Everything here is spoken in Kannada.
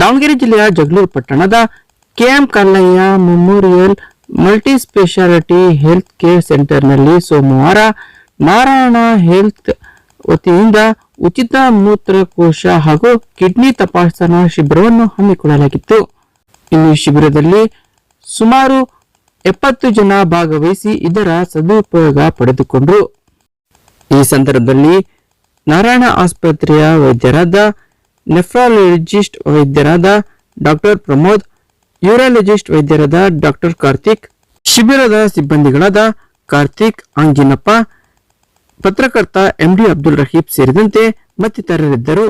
ದಾವಣಗೆರೆ ಜಿಲ್ಲೆಯ ಜಗಳೂರು ಪಟ್ಟಣದ KM Kallayya memorial multi speciality health care ಸೆಂಟರ್ನಲ್ಲಿ ಸೋಮವಾರ ನಾರಾಯಣ ಹೆಲ್ತ್ ವತಿಯಿಂದ ಉಚಿತ ಮೂತ್ರಕೋಶ ಹಾಗೂ ಕಿಡ್ನಿ ತಪಾಸಣಾ ಶಿಬಿರವನ್ನು ಹಮ್ಮಿಕೊಳ್ಳಲಾಗಿತ್ತು. ಈ ಶಿಬಿರದಲ್ಲಿ ಸುಮಾರು ಎಪ್ಪತ್ತು ಜನ ಭಾಗವಹಿಸಿ ಇದರ ಸದುಪಯೋಗ ಪಡೆದುಕೊಂಡರು. ಈ ಸಂದರ್ಭದಲ್ಲಿ ನಾರಾಯಣ ಆಸ್ಪತ್ರೆಯ ವೈದ್ಯರಾದ ನೆಫ್ರಾಲಜಿಸ್ಟ್ ವೈದ್ಯರಾದ ಡಾಕ್ಟರ್ ಪ್ರಮೋದ್ ಯೂರಾಲಜಿಸ್ಟ್ ವೈದ್ಯರಾದ ಡಾಕ್ಟರ್ ಕಾರ್ತಿಕ್, ಶಿಬಿರದ ಸಿಬ್ಬಂದಿಗಳಾದ ಕಾರ್ತಿಕ್ ಅಂಜಿನಪ್ಪ, ಪತ್ರಕರ್ತ ಎಂಡಿ ಅಬ್ದುಲ್ ರಹೀಬ್ ಸೇರಿದಂತೆ ಮತ್ತಿತರರಿದ್ದರು.